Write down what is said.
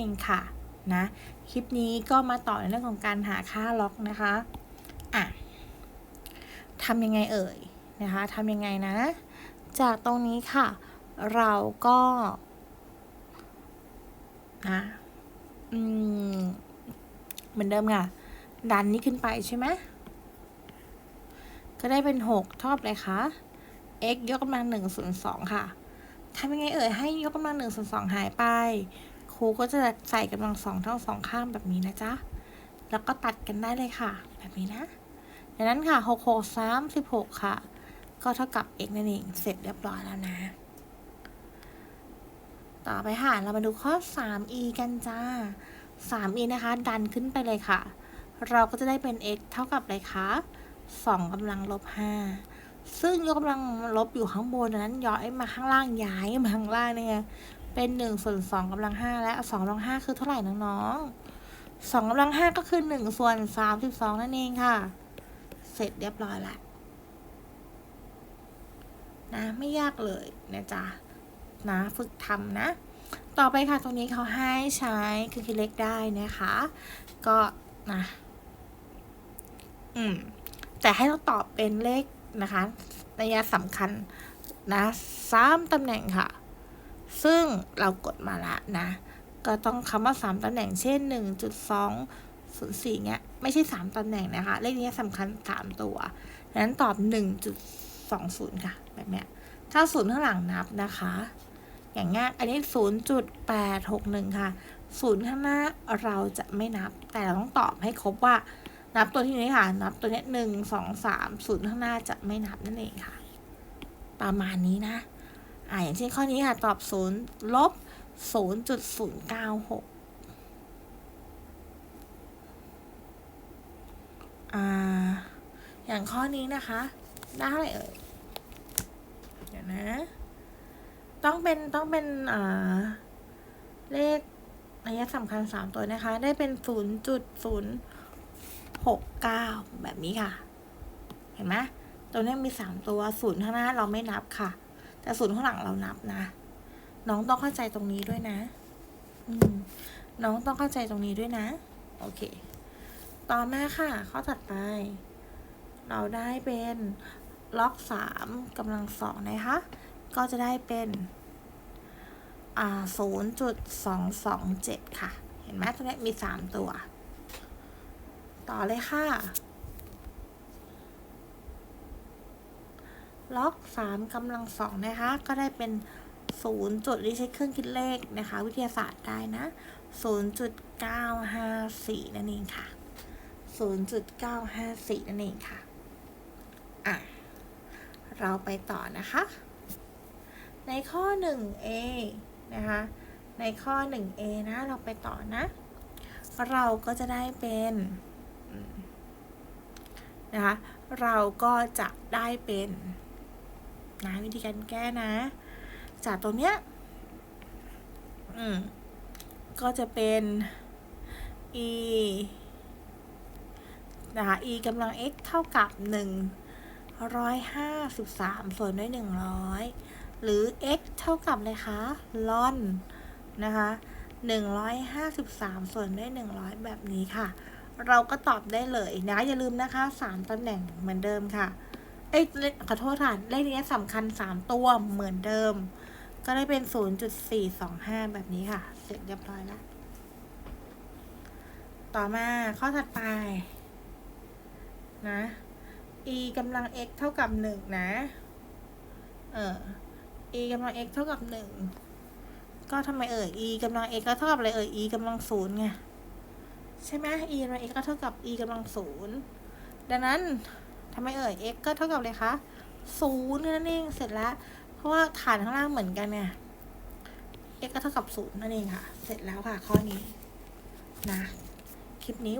เองค่ะนะคลิปนี้ก็มาต่อในเรื่องของการหาค่าล็อกนะคะอะทำยังไงเอ่ยนะคะทำยังไงนะ จากตรงนี้ค่ะ เราก็นะอืมเหมือนเดิมค่ะ ดันนี้ขึ้นไปใช่ไหมก็ได้เป็นหกท่ากับอะไรคะ x ยกกำลังหนึ่งส่วนสองค่ะทำยังไงเอ่ยให้ยกกำลังหนึ่งส่วนสองหายไป รูก็จะใส่กำลังสองทั้งสองข้างแบบนี้นะจ๊ะ แล้วก็ตัดกันได้เลยค่ะ แบบนี้นะดังนั้นค่ะหกหกสามสิบหกค่ะ ก็เท่ากับ x นั่นเอง เสร็จเรียบร้อยแล้วนะ ต่อไปค่ะ เรามาดูข้อ 3e กันจ้า 3e นะคะ ดันขึ้นไปเลยค่ะ เราก็จะได้เป็น x เท่ากับอะไรคะ2กำลังลบ5ซึ่งยกกำลังลบอยู่ข้างบนดังนั้นย้อยมาข้างล่างย้ายมาข้างล่างเนี่ย เป็น1ส่วน2กำลัง5และ2กำลัง5คือเท่าไหร่น้องๆ2กำลัง5ก็คือ1ส่วน32 นั่นเองค่ะ เสร็จเรียบร้อยล้วนะไม่ยากเลยนะจ๊ะนะฝึกทำนะ ต่อไปค่ะตรงนี้เขาให้ใช้คือคิดเลขได้นะคะ ก็นะอืมแต่ให้เราตอบเป็นเลขนะคะระยะสำคัญนะสามตำแหน่งค่ะ ซึ่งเรากดมาละนะ ก็ต้องคำว่าสามตำแหน่งเช่นหนึ่งจุดสองศูนย์สี่เงี้ย ไม่ใช่สามตำแหน่งนะคะ เลขนี้สำคัญสามตัวดังนั้นตอบหนึ่งจุดสองศูนย์ค่ะ แบบเนี้ยถ้าศูนย์ข้างหลังนับนะคะ อย่างเงี้ย อันนี้ 0.861 ค่ะศูนย์ข้างหน้าเราจะไม่นับ แต่เราต้องตอบให้ครบว่า นับตัวที่นี้ค่ะ นับตัวนี้หนึ่งสองสามศูนย์ข้างหน้าจะไม่นับนั่นเองค่ะ ประมาณนี้นะ อ่าอย่างเช่นข้อนี้ค่ะ ตอบศูนย์ลบศูนย์จุดศูนย์เก้าหกอ่า อย่างข้อนี้นะคะ ได้เท่าไหร่เอ่ย เดี๋ยวนะ ต้องเป็นต้องเป็นอ่าเลขระยะสำคัญสามตัวนะคะ ได้เป็นศูนย์จุดศูนย์หกเก้าแบบนี้ค่ะ เห็นไหมตัวนี้มีสามตัวศูนย์ข้างหน้าเราไม่นับค่ะ แต่ศูนย์ข้างหลังเรานับนะ น้องต้องเข้าใจตรงนี้ด้วยนะ อืม น้องต้องเข้าใจตรงนี้ด้วยนะ โอเค ต่อมาค่ะ ข้อถัดไป เราได้เป็นล็อกสามกำลังสองนะคะ ก็จะได้เป็น อ่าศูนย์จุดสองสองเจ็ดค่ะ เห็นไหมตรงนี้มีสามตัว ต่อเลยค่ะ ล็อกสามกำลังสองนะคะ ก็ได้เป็นศูนย์จุดที่ใช้เครื่องคิดเลขนะคะ วิทยาศาสตร์ได้นะศูนย์จุดเก้าห้าสี่นั่นเองค่ะศูนย์จุดเก้าห้าสี่นั่นเองค่ะ อะ เราไปต่อนะคะ ในข้อ 1a นะคะ ในข้อ 1a นะ เราไปต่อนะ เราก็จะได้เป็นนะคะ เราก็จะได้เป็น นะวิธีการแก้นะ จากตรงเนี้ยอืมก็จะเป็น e นะคะ e กำลัง x เท่ากับ1ร้อยห้าสิบสามส่วนด้วยหนึ่งร้อยหรือ x เท่ากับอะไรคะลอนนะคะหนึ่งร้อยห้าสิบสามส่วนด้วยหนึ่งร้อยแบบนี้ค่ะ เราก็ตอบได้เลยนะ อย่าลืมนะคะสามตำแหน่งเหมือนเดิมค่ะ เอ้ยเลขขอโทษค่ะเลขนี้สำคัญสามตัวเหมือนเดิม ก็ได้เป็นศูนย์จุดสี่สองห้าแบบนี้ค่ะ เสร็จเรียบร้อยแล้ว ต่อมาข้อถัดไป นะ e กำลัง x เท่ากับหนึ่งนะ เออ e กำลัง x เท่ากับหนึ่ง ก็ทำไมเอ่ย e กำลัง x ก็เท่ากับอะไรเอ่ย e กำลังศูนย์ไง ใช่ไหม e กำลัง x ก็เท่ากับ e กำลังศูนย์ ดังนั้น ทำไมเอ่ย x ก็เท่ากับอะไรคะศูนย์นั่นเองเสร็จแล้ว เพราะว่าฐานข้างล่างเหมือนกันเนี่ย x ก็เท่ากับศูนย์นั่นเองค่ะ เสร็จแล้วค่ะข้อนี้นะคลิปนี้